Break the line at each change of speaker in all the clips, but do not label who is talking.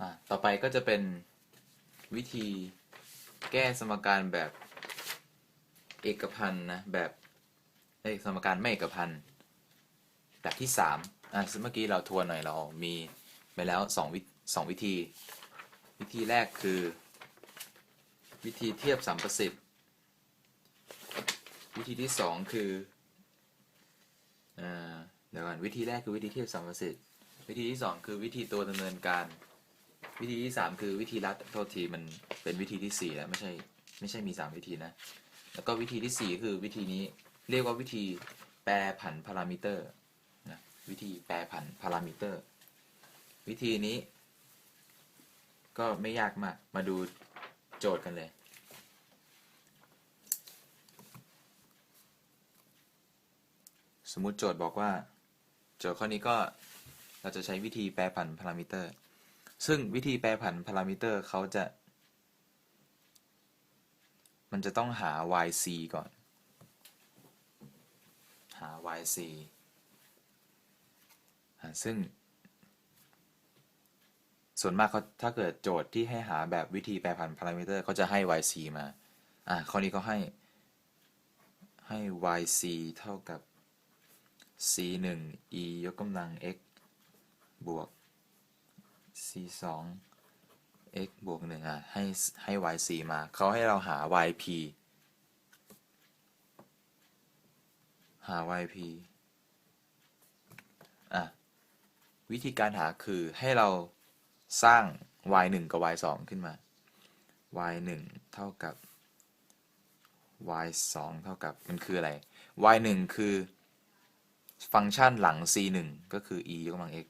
อะต่อไปก็จะเป็นวิธีแก้สมการแบบเอกพันธ์นะแบบเอ้ยสมการไม่เอกพันธ์แบบที่สามอะเมื่อกี้เราทวนหน่อยเรามีไปแล้วสองวิสองวิธี วิธีแรกคือ วิธีเทียบสัมประสิทธิ์วิธีที่สองคืออ่เดี๋ยวก่อนวิธีแรกคือวิธีเทียบสัมประสิทธิ์วิธีที่สองคือวิธีตัวดำเนินการ วิธีที่สามคือวิธีรัดโทษทีมันเป็นวิธีที่สี่แล้วไม่ใช่ไม่ใช่มีสามวิธีนะ แล้วก็วิธีที่สี่คือวิธีนี้เรียกว่าวิธีแปรผันพารามิเตอร์นะวิธีแปรผันพารามิเตอร์ วิธีนี้ ก็ไม่ยากมาก มาดูโจทย์กันเลยสมมุติโจทย์บอกว่า โจทย์ข้อนี้ก็เราจะใช้วิธีแปรผันพารามิเตอร์ ซึ่งวิธีแปรผันพารามิเตอร์เขาจะ มันจะต้องหา yc ก่อน หา yc ซึ่ง ส่วนมากเขาถ้าเกิดโจทย์ที่ให้หาแบบวิธีแปรผันพารามิเตอร์เขาจะให้ yc มา อ่าข้อนี้เขาให้ให้ yc เท่ากับ c 1 e ยกกำลัง x บวก c 2 x บวก1อะให้ให้ y c มา เขาให้เราหา y p หา y p อะ วิธีการหาคือให้เราสร้าง y 1กับ y 2ขึ้นมา y 1เท่ากับ y 2เท่ากับ มันคืออะไร y 1คือ ฟังก์ชันหลัง c 1ก็คือ e ยกกำลัง x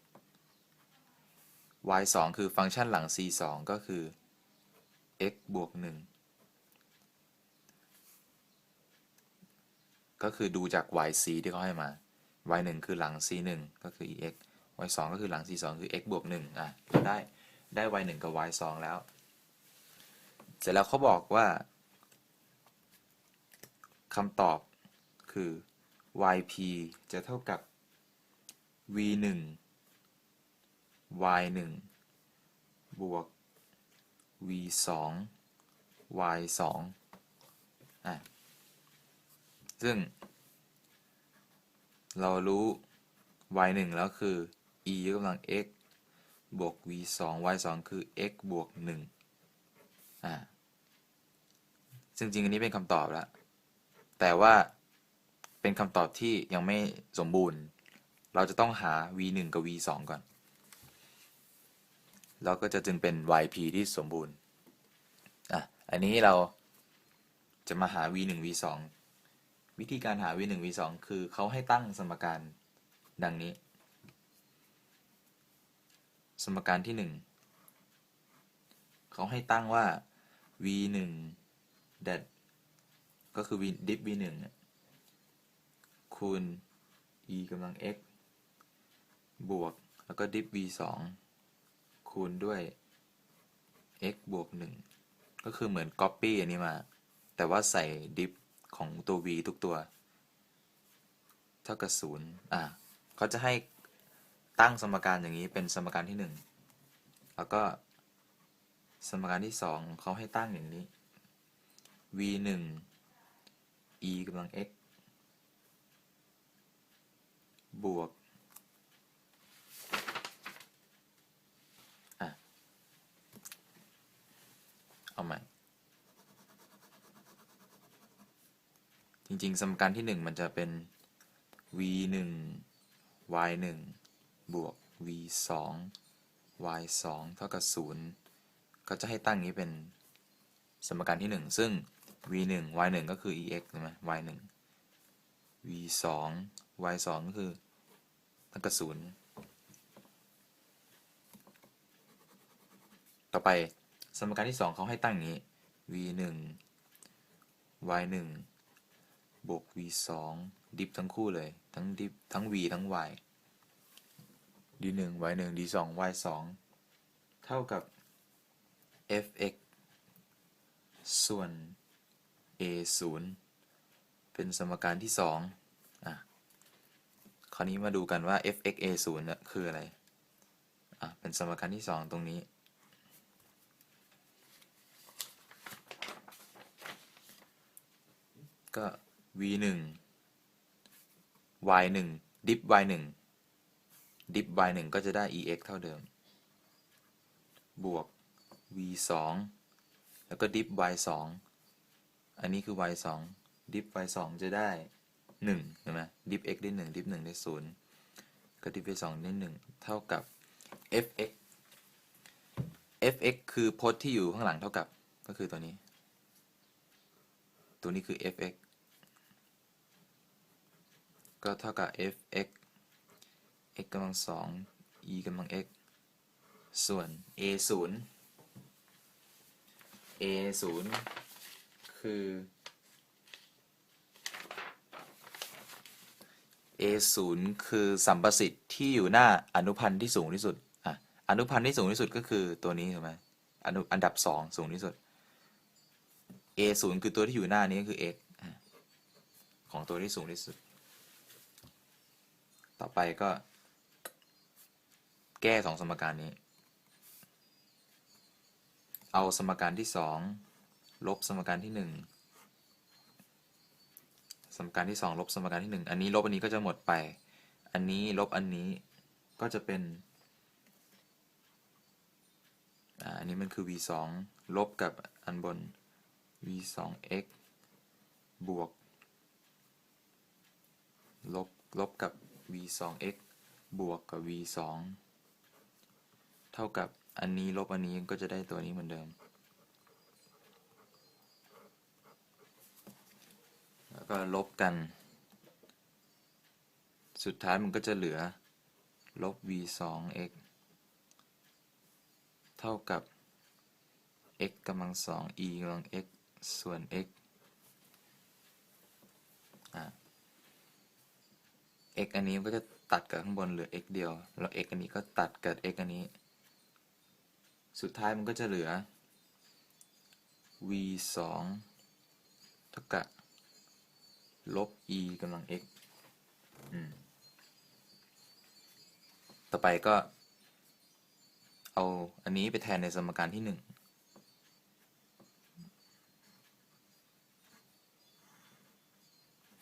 y 2คือฟังก์ชันหลัง c 2ก็คือ x บวก 1 ก็คือดูจาก y c ที่เขาให้มา y 1คือหลัง c 1ก็คือ ex y 2ก็คือหลัง c 2คือ x บวก 1 อะ ได้ได้ y 1กับ y 2แล้ว เสร็จแล้วเขาบอกว่าคำตอบคือ yp จะเท่ากับ v 1 y 1บวก v 2 y 2อะซึ่ง เรารู้ y 1แล้วคือ e ยกกำลัง x บวก v 2 y 2คือ x บวก1อะซึ่งจริงอันนี้เป็นคำตอบแล้ว แต่ว่าเป็นคำตอบที่ยังไม่สมบูรณ์ เราจะต้องหา v 1กับ v 2ก่อน แล้วก็จะจึงเป็น yp ที่สมบูรณ์อะอันนี้เราจะมาหา v 1 v 2วิธีการหา v 1 v 2คือเขาให้ตั้งสมการดังนี้ สมการที่ 1 เขาให้ตั้งว่า v 1 that ก็คือ v div v 1เนี่ยคูณ e กำลัง x บวก แล้วก็ div v 2 คูณด้วย x บวก 1 ก็คือเหมือน copy อันนี้มา แต่ว่าใส่ div ของตัว v ทุกตัว เท่ากับ 0 อะเขาจะให้ตั้งสมการอย่างนี้เป็นสมการที่ 1 แล้วก็สมการที่ 2 เขาให้ตั้งอย่างนี้ v 1 e กำลัง x บวก อะ เอาใหม่ จริง ๆ สมการที่ 1 มันจะเป็น v 1 y 1บวก v 2 y 2เท่ากับ 0 ก็จะให้ตั้งนี้เป็นสมการที่ 1 ซึ่ง v 1 y 1ก็คือ ex ใช่ไหม y 1 v 2 y 2ก็คือเท่ากับ 0 ต่อไป สมการที่ 2เขาให้ตั้งอย่างนี้ v 1 y 1บวก v 2ดิฟทั้งคู่เลย ทั้งดิฟทั้ง v ทั้ง y d 1 y 1 d 2 y 2เท่ากับ fx ส่วน a 0เป็นสมการที่ 2อะคราวนี้มาดูกันว่า fx a 0น่ะคืออะไรอะเป็นสมการที่ 2 ตรงนี้ ก็ v 1 y 1 dip y 1 dip y 1ก็จะได้ ex เท่าเดิม บวก v 2แล้วก็ dip y 2อันนี้คือ y 2 dip y 2จะได้ 1 เห็นไหม dip x ได้ 1 dip 1ได้ 0 ก็ dip y 2ได้ 1 เท่ากับ fx fx คือพจน์ที่อยู่ข้างหลังเท่ากับก็คือตัวนี้ ตัวนี้คือ fx ก็เท่ากับ fx x กำลังสอง e กำลัง x ส่วน a ศูนย์ a ศูนย์คือ a ศูนย์คือสัมประสิทธิ์ที่อยู่หน้าอนุพันธ์ที่สูงที่สุดอะอนุพันธ์ที่สูงที่สุดก็คือตัวนี้ถูกไหมอนุอันดับสองสูงที่สุด a ศูนย์คือตัวที่อยู่หน้านี้ก็คือ x ของตัวที่สูงที่สุด ต่อไปก็ แก้สองสมการนี้ เอาสมการที่สองลบสมการที่หนึ่งสมการที่สองลบสมการที่หนึ่งอันนี้ลบอันนี้ก็จะหมดไป อันนี้ลบอันนี้ก็จะเป็นอันนี้มันคือ v 2ลบกับอันบน v 2 x บวก ลบ ลบกับ v 2 x บวกกับ v 2เท่ากับอันนี้ลบอันนี้ก็จะได้ตัวนี้เหมือนเดิม แล้วก็ลบกัน สุดท้ายมันก็จะเหลือ ลบ v 2 x เท่ากับ x กำลังสอง e กำลัง x ส่วน x อ่า x อันนี้ก็จะตัดกับข้างบนเหลือ x เดียว แล้ว x อันนี้ก็ตัดกับ x อันนี้ สุดท้ายมันก็จะเหลือ v 2เท่ากับลบ e กำลัง x ต่อไปก็ เอาอันนี้ไปแทนในสมการที่หนึ่ง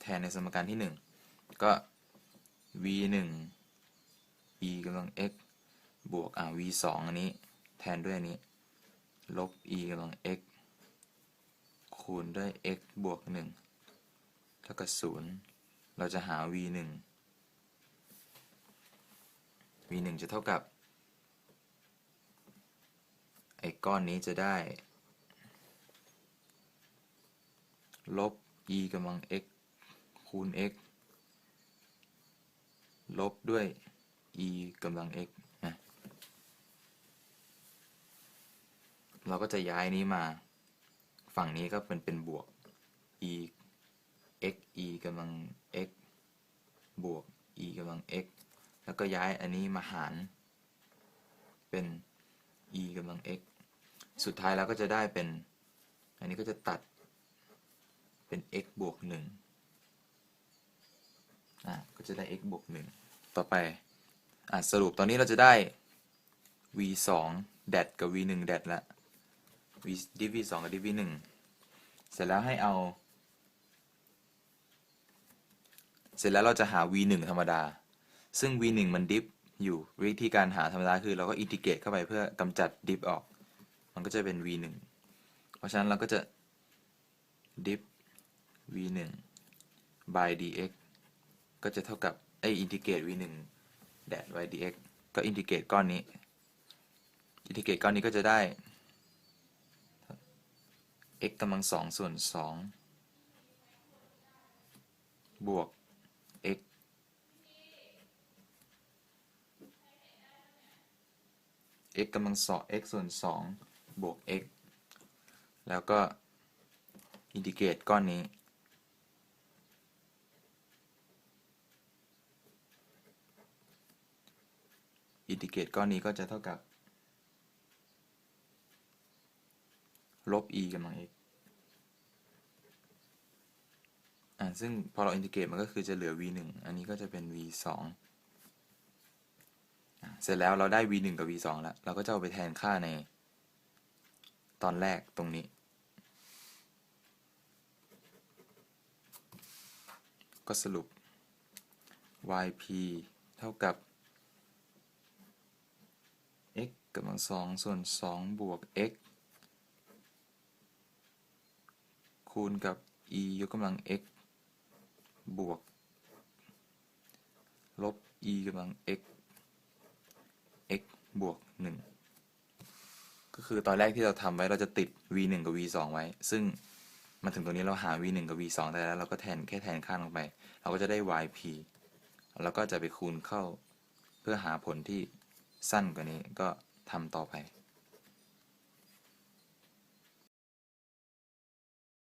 แทนในสมการที่หนึ่งก็ v หนึ่ง e กำลัง x บวกอ่า v สองอันนี้ แทนด้วยอันนี้ ลบ e กำลัง x คูณด้วย x บวกหนึ่งเท่ากับศูนย์เราจะหา v หนึ่ง v หนึ่งจะเท่ากับ ไอ้ก้อนนี้จะได้ ลบ e กำลัง x คูณ x ลบด้วย e กำลัง x นะเราก็จะย้ายนี้มา ฝั่งนี้ก็เป็นเป็นบวก e x e กำลัง x บวก e กำลัง x แล้วก็ย้ายอันนี้มาหาร เป็น e กำลัง x สุดท้ายแล้วก็จะได้เป็น อันนี้ก็จะตัดเป็น x บวก1อะก็จะได้ x บวก1 ต่อไปอะสรุปตอนนี้เราจะได้ v 2 dat กับ v 1 dat ละ v dv 2กับ div v 1เสร็จแล้วให้เอา เสร็จแล้วเราจะหา v 1ธรรมดา ซึ่ง v 1มันดิฟอยู่วิธีการหาธรรมดาคือเราก็อินทิเกรตเข้าไปเพื่อกำจัดดิฟออก มันก็จะเป็น v 1เพราะฉะนั้นเราก็จะดิฟ v 1 by dx ก็จะเท่ากับ ไออินทิเกรต v 1 dat y dx ก็อินทิเกรตก้อนนี้ อินทิเกรตก้อนนี้ก็จะได้ x กำลังสองส่วนสองบวก x x กำลังสอง x ส่วนสองบวก x แล้วก็อินทิเกรตก้อนนี้ อินทิเกรตก้อนนี้ก็จะเท่ากับ ลบ e กำลัง x อ่าซึ่งพอเราอินทิเกรตมันก็คือจะเหลือ v 1อันนี้ก็จะเป็น v 2อ่าเสร็จแล้วเราได้ v 1กับ v 2แล้ว เราก็จะเอาไปแทนค่าใน ตอนแรกตรงนี้ ก็สรุป yp เท่ากับ x กำลังสองส่วนสองบวก x คูณกับ e ยกกำลัง x บวก ลบ e กำลัง x x บวก 1 ก็คือตอนแรกที่เราทำไว้เราจะติด v 1กับ v 2ไว้ ซึ่งมาถึงตรงนี้เราหา v 1กับ v 2ได้แล้ว เราก็แทนแค่แทนค่าลงไป เราก็จะได้ yp แล้วก็จะไปคูณเข้าเพื่อหาผลที่สั้นกว่านี้ก็ ทำต่อไป